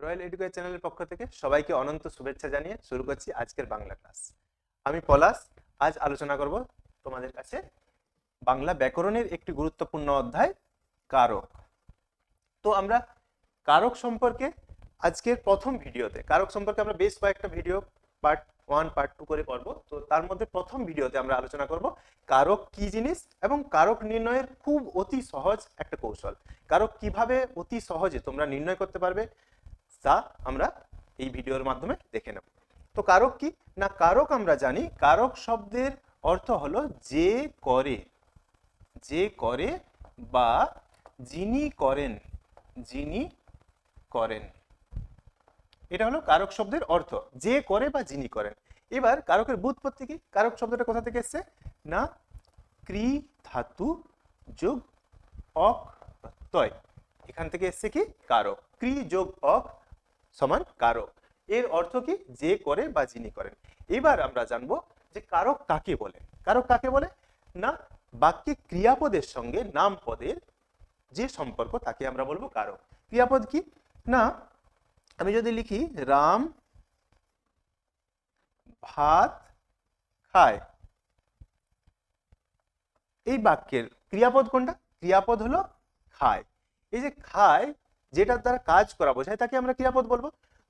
Royal educate চ্যানেলের পক্ষ থেকে সবাইকে অনন্ত শুভেচ্ছা জানিয়ে শুরু করছি আজকের বাংলা ক্লাস। আমি পলাশ, আজ আলোচনা করব তোমাদের কাছে বাংলা ব্যাকরণের একটি গুরুত্বপূর্ণ অধ্যায়, কারক। তো আমরা কারক সম্পর্কে আজকের প্রথম ভিডিওতে, কারক সম্পর্কে আমরা বেশ কয়েকটা video part one, part two করে করব তো তার মধ্যে প্রথম ভিডিওতে আমরা আলোচনা করব কারক কি জিনিস এবং কারক নির্ণয়ের খুব অতি সহজ একটা কৌশল। কারক কীভাবে অতি সহজে তোমরা নির্ণয় করতে পারবে তা আমরা এই ভিডিওর মাধ্যমে দেখে নেব। তো কারক কি? না, কারক আমরা জানি, কারক শব্দের অর্থ হলো যে করে যে করে বা যিনি করেন যিনি করেন। এটা হলো কারক শব্দের অর্থ, যে করে বা যিনি করেন। এবার কারকের বুৎপত্তি কি? কারক শব্দটা কোথা থেকে এসছে? না ক্রি ধাতু যোগ অক তয়। এখান থেকে এসছে কি? কারক। ক্রি যোগ অক সমান কারক। এর অর্থ কি? যে করে বা যিনি করেন। এবার আমরা জানব যে কারক কাকে বলে? কারক কাকে বলে? না, বাক্যে ক্রিয়াপদের সঙ্গে নাম পদের যে সম্পর্ক, তাকে আমরা বলব কারক। ক্রিয়াপদ কি? না, আমি যদি লিখি, রাম ভাত খায়। এই বাক্যের ক্রিয়াপদ কোনটা? ক্রিয়াপদ হলো খায়। এই যে খায় যেটার দ্বারা কাজ করা বোঝায় তাকে আমরা ক্রিয়াপদ বলব।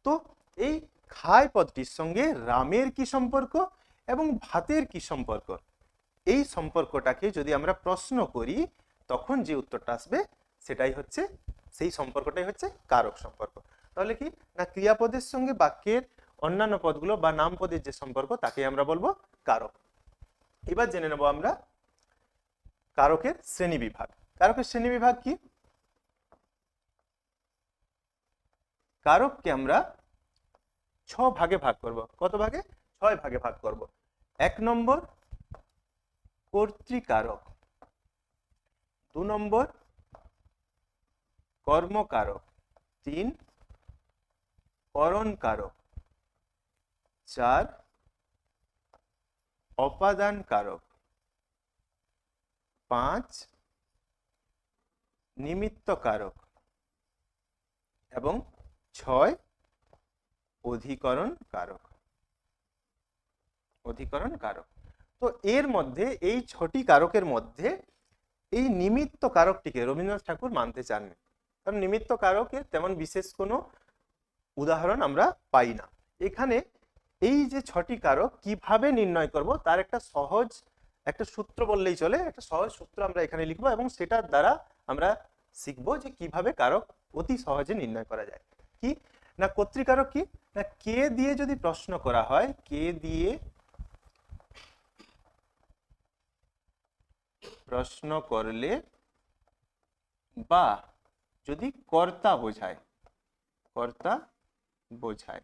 তো এই খায় পদটির সঙ্গে রামের কি সম্পর্ক এবং ভাতের কি সম্পর্ক? এই সম্পর্কটাকে যদি আমরা প্রশ্ন করি, তখন যে উত্তরটা আসবে সেটাই হচ্ছে, সেই সম্পর্কটাই হচ্ছে কারক সম্পর্ক। তাহলে কি? না, ক্রিয়াপদের সঙ্গে বাক্যের অন্যান্য পদগুলো বা নাম পদের যে সম্পর্ক, তাকে আমরা বলব কারক। এবার জেনে নেব আমরা কারকের শ্রেণি বিভাগ। কারকের শ্রেণি বিভাগ কি? কারককে আমরা ছ ভাগে ভাগ করব। কত ভাগে? ছয় ভাগে ভাগ করব। এক নম্বর কর্তৃকারক। দু নম্বর কর্মকারক। তিন করণ কারক চার অপাদান কারক পাঁচ নিমিত্ত কারক এবং ছয় অধিকরণ কারক অধিকরণ কারক তো এর মধ্যে, এই ছটি কারকের মধ্যে এই নিমিত্ত কারকটিকে রবীন্দ্রনাথ ঠাকুর মানতে চাননি। কারণ নিমিত্ত কারকের তেমন বিশেষ কোনো উদাহরণ আমরা পাই না। এখানে এই যে ছটি কারক কীভাবে নির্ণয় করব, তার একটা সহজ, একটা সূত্র বললেই চলে, একটা সহজ সূত্র আমরা এখানে লিখব এবং সেটার দ্বারা আমরা শিখব যে কীভাবে কারক অতি সহজে নির্ণয় করা যায়। কি? না কর্তৃকারক কি? না কে দিয়ে যদি প্রশ্ন করা হয়, কে দিয়ে প্রশ্ন করলে বা যদি কর্তা বোঝায় কর্তা বোঝায়,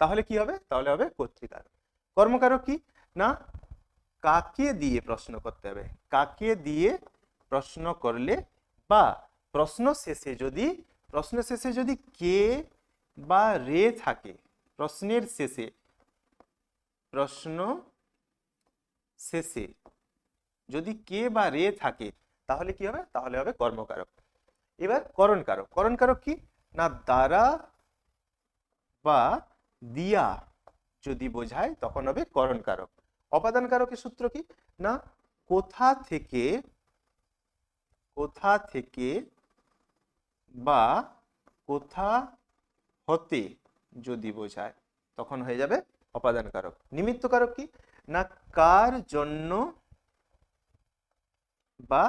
তাহলে কি হবে? তাহলে হবে কর্তৃকারক কর্মকারক কি? না, কাকে দিয়ে প্রশ্ন করতে হবে? কাকে দিয়ে প্রশ্ন করলে বা প্রশ্ন শেষে যদি প্রশ্ন শেষে যদি কে বা রে থাকে, প্রশ্নের শেষে, প্রশ্ন শেষে যদি কে বা রে থাকে, তাহলে কি হবে? তাহলে হবে কর্মকারক। এবার করণকারক। করণকারক কি? না, দ্বারা বা দিয়া যদি বোঝায়, তখন হবে করণকারক। অপাদান কারকের সূত্র কি? না, কোথা থেকে কোথা থেকে বা কোথা হতে যদি বোঝায়, তখন হয়ে যাবে অপাদান কারক নিমিত্ত কারক কি? না কার জন্য বা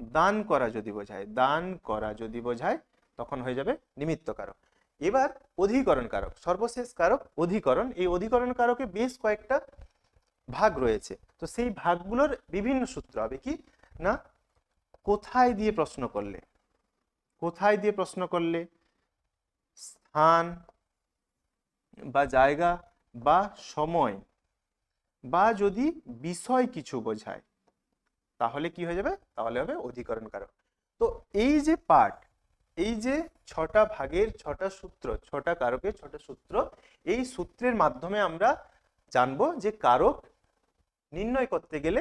দান করা যদি বোঝায়, দান করা যদি বোঝায়, তখন হয়ে যাবে নিমিত্ত কারক এবার অধিকরণ কারক সর্বশেষ কারক অধিকরণ, এই অধিকরণ কারকে বেশ কয়েকটা ভাগ রয়েছে। তো সেই ভাগগুলোর বিভিন্ন সূত্র হবে কি? না কোথায় দিয়ে প্রশ্ন করলে? কোথায় দিয়ে প্রশ্ন করলে স্থান বা জায়গা বা সময় বা যদি বিষয় কিছু বোঝায়, তাহলে কি হয়ে যাবে? তাহলে হবে অধিকরণ কারক তো এই যে পার্ট এই যে ছটা ভাগের ছটা সূত্র, ছটা কারকের ছটা সূত্র, এই সূত্রের মাধ্যমে আমরা জানব যে কারক নির্ণয় করতে গেলে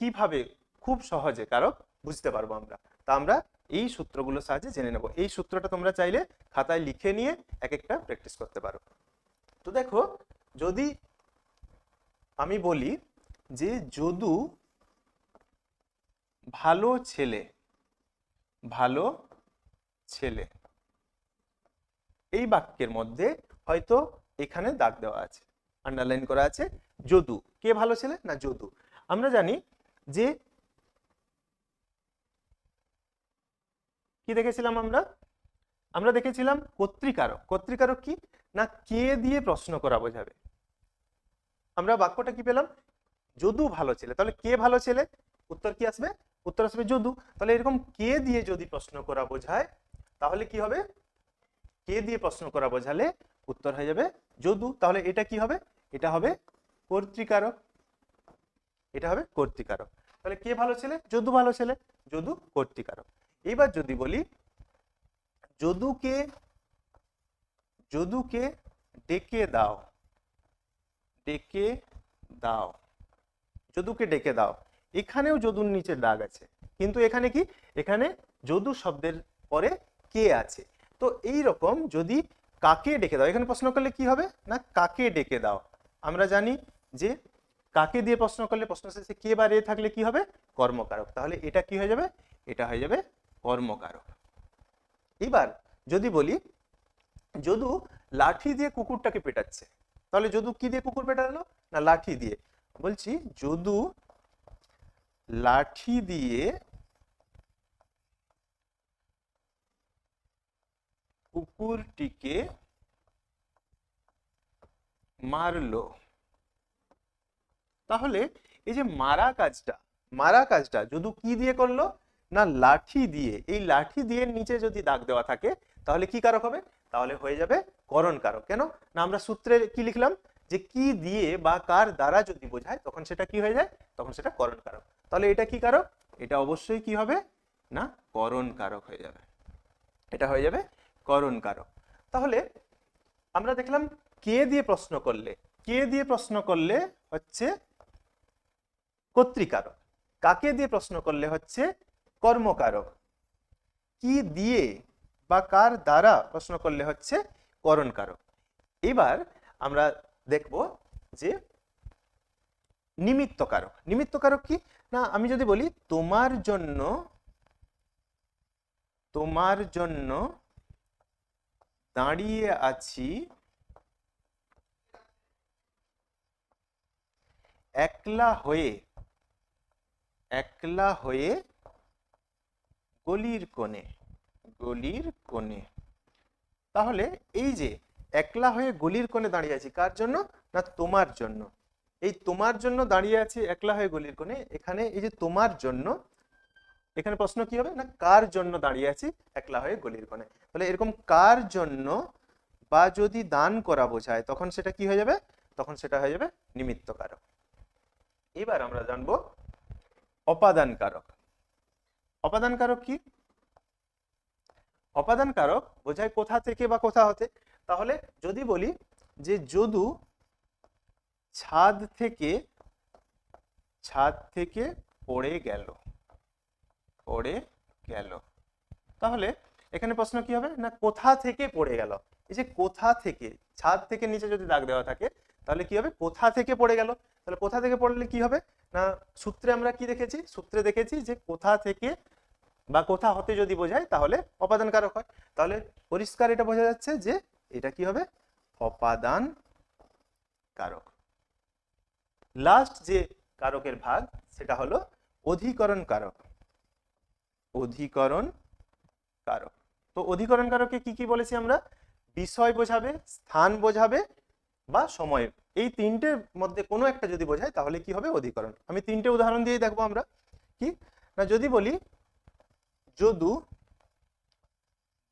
কীভাবে খুব সহজে কারক বুঝতে পারব আমরা। তা আমরা এই সূত্রগুলোর সাহায্যে জেনে নেব। এই সূত্রটা তোমরা চাইলে খাতায় লিখে নিয়ে এক একটা প্র্যাকটিস করতে পারো। তো দেখো, যদি আমি বলি যে যদু ভালো ছেলে ভালো ছেলে, এই বাক্যের মধ্যে হয়তো এখানে দাগ দেওয়া আছে আন্ডারলাইন করা আছে, যদু। কে ভালো ছেলে না যদু? আমরা জানি যে কি দেখেছিলাম আমরা? আমরা দেখেছিলাম কর্তৃকারক কর্তৃকারক কি? না, কে দিয়ে প্রশ্ন করা বোঝাবে? আমরা বাক্যটা কি পেলাম? যদু ভালো ছেলে। তাহলে কে ভালো ছেলে? উত্তর কি আসবে? উত্তর আসবে যদু। তাহলে এরকম কে দিয়ে যদি প্রশ্ন করা বোঝায়, তাহলে কি হবে? কে দিয়ে প্রশ্ন করা বোঝালে উত্তর হয়ে যাবে যদু। তাহলে এটা কি হবে? এটা হবে কর্তৃকারক এটা হবে কর্তৃকারক তাহলে কে ভালো ছেলে? যদু ভালো ছেলে। যদু কর্তৃকারক এবার যদি বলি, যদুকে যদুকে ডেকে দাও ডেকে দাও, যদুকে ডেকে দাও। এখানেও যদুর নিচে দাগ আছে। কিন্তু এখানে কি? এখানে যদু শব্দের পরে কে আছে? তো এই রকম যদি কাকে ডেকে দাও, এখানে প্রশ্ন করলে কি হবে? না, কাকে ডেকে দাও। আমরা জানি যে কাকে দিয়ে প্রশ্ন করলে, প্রশ্ন শেষে কে বা রে থাকলে কি হবে? কর্মকারক। তাহলে এটা কি হয়ে যাবে? এটা হয়ে যাবে কর্মকারক। এবার যদি বলি, যদু লাঠি দিয়ে কুকুরটাকে পেটাচ্ছে, তাহলে যদু কি দিয়ে কুকুর পেটালো? না, লাঠি দিয়ে। বলছি, যদু লাঠি দিয়ে কুকুরটিকে মারলো। তাহলে এই যে মারা কাজটা মারা কাজটা যদু কি দিয়ে করল? না, লাঠি দিয়ে, এই লাঠি দিয়ে নিচে যদি দাগ দেওয়া থাকে, তাহলে কি কারক হবে? তাহলে হয়ে যাবে করণ কারক। কেন? না, আমরা সূত্রে কি লিখলাম? যে কি দিয়ে বা কার দ্বারা যদি বোঝায়, তখন সেটা কি হয়ে যায়? তখন সেটা করণ কারক। তাহলে এটা কি কারক? এটা অবশ্যই কি হবে? না, করণ কারক হয়ে যাবে। এটা হয়ে যাবে করণ কারক। তাহলে আমরা দেখলাম কে দিয়ে প্রশ্ন করলে, কে দিয়ে প্রশ্ন করলে হচ্ছে কর্তৃকারক? কাকে দিয়ে প্রশ্ন করলে হচ্ছে কর্মকারক। কি দিয়ে বা কার দ্বারা প্রশ্ন করলে হচ্ছে করণকারক। এবার আমরা দেখব যে নিমিত্ত কারক নিমিত্ত কারক কি? না, আমি যদি বলি তোমার জন্য তোমার জন্য দাঁড়িয়ে আছি একলা হয়ে একলা হয়ে গলির কোণে গলির কোণে। তাহলে এই যে একলা হয়ে গলির কোণে দাঁড়িয়ে আছি, কার জন্য? না তোমার জন্য। এই তোমার জন্য দাঁড়িয়ে আছি, একলা হয়ে গলির কোণে, এখানে এই যে তোমার জন্য, এখানে প্রশ্ন কি হবে? না কার জন্য দাঁড়িয়ে আছি, একলা হয়ে গলির কোণে। তাহলে এরকম কার জন্য বা যদি দান করা বোঝায়, তখন সেটা কি হয়ে যাবে? তখন সেটা হয়ে যাবে নিমিত্ত কারক এবার আমরা জানব অপাদান কারক অপাদান কারক কি? অপাদান কারক বোঝায় কোথা থেকে বা কোথা হতে। তাহলে যদি বলি যে যদু ছাদ থেকে ছাদ থেকে পড়ে গেল পড়ে গেল। তাহলে এখানে প্রশ্ন কি হবে? না কোথা থেকে পড়ে গেল? এই যে কোথা থেকে, ছাদ থেকে নিচে যদি দাগ দেওয়া থাকে, তাহলে কি হবে? কোথা থেকে পড়ে গেল? তাহলে কোথা থেকে পড়লে কি হবে? না সূত্রে আমরা কি দেখেছি? সূত্রে দেখেছি যে কোথা থেকে বা কোথা হতে যদি বোঝায়, তাহলে অপাদান কারক হয়। তাহলে পরিষ্কার এটা বোঝা যাচ্ছে যে এটা কি হবে? অপাদান কারক লাস্ট যে কারকের ভাগ, সেটা হলো অধিকরণ কারক অধিকরণ কারক তো অধিকরণ কারকে কি কি বলেছি আমরা? বিষয় বোঝাবে, স্থান বোঝাবে বা সময়। এই তিনটের মধ্যে কোনো একটা যদি বোঝায়, তাহলে কি হবে? অধিকরণ। আমি তিনটে উদাহরণ দিয়ে দেখব আমরা। কি? না, যদি বলি যদু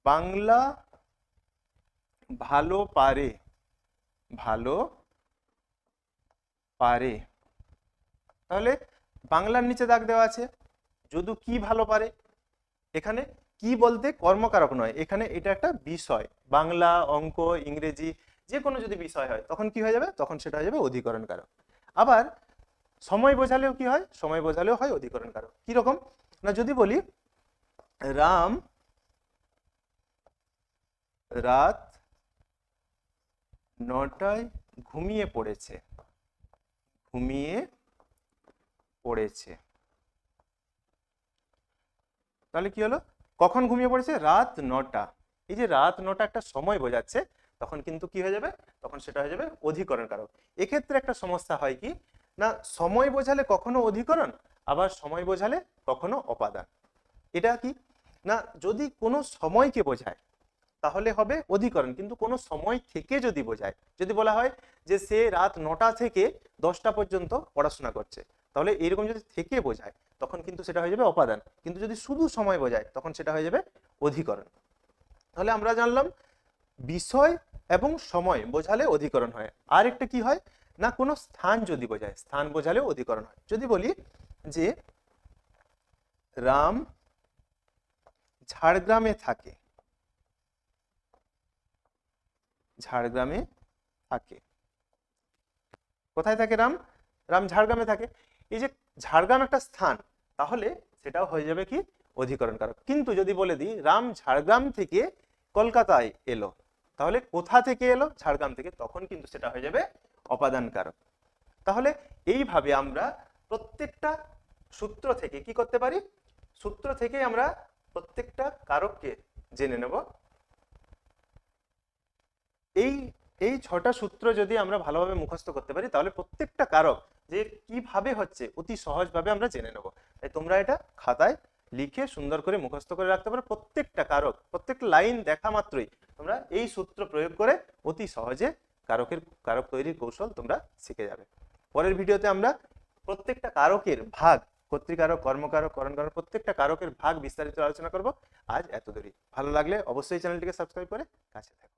বাংলা ভালো পারে ভালো পারে। তাহলে বাংলার নিচে দাগ দেওয়া আছে। যদু কি ভালো পারে? এখানে কি বলতে কর্মকারক নয়, এখানে এটা একটা বিষয়। বাংলা, অঙ্ক, ইংরেজি যে কোনো যদি বিষয় হয়, তখন কি হয়ে যাবে? তখন সেটা হয়ে যাবে অধিকরণ কারক আবার সময় বোঝালেও কি হয়? সময় বোঝালেও হয় অধিকরণ কারক কীরকম? না, যদি বলি রাম রাত নটায় ঘুমিয়ে পড়েছে। ঘুমিয়ে পড়েছে। তাহলে কি হলো? কখন ঘুমিয়ে পড়েছে? রাত নটা। এই যে রাত নটা একটা সময় বোঝাচ্ছে, তখন কিন্তু কি হয়ে যাবে? তখন সেটা হয়ে যাবে অধিকরণ কারক এক্ষেত্রে একটা সমস্যা হয় কি? না, সময় বোঝালে কখনো অধিকরণ, আবার সময় বোঝালে কখনো অপাদান। এটা কি? না, যদি কোনো সময়কে বোঝায়, তাহলে হবে অধিকরণ। কিন্তু কোনো সময় থেকে যদি বোঝায়, যদি বলা হয় যে সে রাত নটা থেকে দশটা পর্যন্ত পড়াশোনা করছে, তাহলে এরকম যদি থেকে বোঝায়, তখন কিন্তু সেটা হয়ে যাবে অপাদান। কিন্তু যদি শুধু সময় বোঝায়, তখন সেটা হয়ে যাবে অধিকরণ। তাহলে আমরা জানলাম, বিষয় এবং সময় বোঝালে অধিকরণ হয়। আর একটা কি হয়? না, কোনো স্থান যদি বোঝায়, স্থান বোঝালে অধিকরণ হয়। যদি বলি যে রাম ঝাড়গ্রামে থাকে। ঝাড়গ্রামে থাকে। কোথায় থাকে রাম? রাম ঝাড়গ্রামে থাকে। এই যে ঝাড়গ্রাম একটা স্থান, তাহলে সেটাও হয়ে যাবে কি? অধিকরণ কারক কিন্তু যদি বলে দিই, রাম ঝাড়গ্রাম থেকে কলকাতায় এলো, তাহলে কোথা থেকে এলো? ঝাড়গ্রাম থেকে। তখন কিন্তু সেটা হয়ে যাবে অপাদান কারক তাহলে এইভাবে আমরা প্রত্যেকটা সূত্র থেকে কি করতে পারি? সূত্র থেকে আমরা প্রত্যেকটা কারককে জেনে নেব। এই এই ছটা সূত্র যদি আমরা ভালোভাবে মুখস্থ করতে পারি, তাহলে প্রত্যেকটা কারক যে কীভাবে হচ্ছে, অতি সহজভাবে আমরা জেনে নেব। তাই তোমরা এটা খাতায় লিখে সুন্দর করে মুখস্থ করে রাখতে পারো। প্রত্যেকটা কারক প্রত্যেকটা লাইন দেখা মাত্রই তোমরা এই সূত্র প্রয়োগ করে অতি সহজে কারকের, কারক তৈরির কৌশল তোমরা শিখে যাবে। পরের ভিডিওতে আমরা প্রত্যেকটা কারকের ভাগ ক্ষত্রিকারক কর্মকারক করণকারক প্রত্যেকটা কারকের ভাগ বিস্তারিত আলোচনা করব। আজ এত দূরই ভালো লাগলে অবশ্যই চ্যানেলটিকে সাবস্ক্রাইব করে কাছে থাকুন।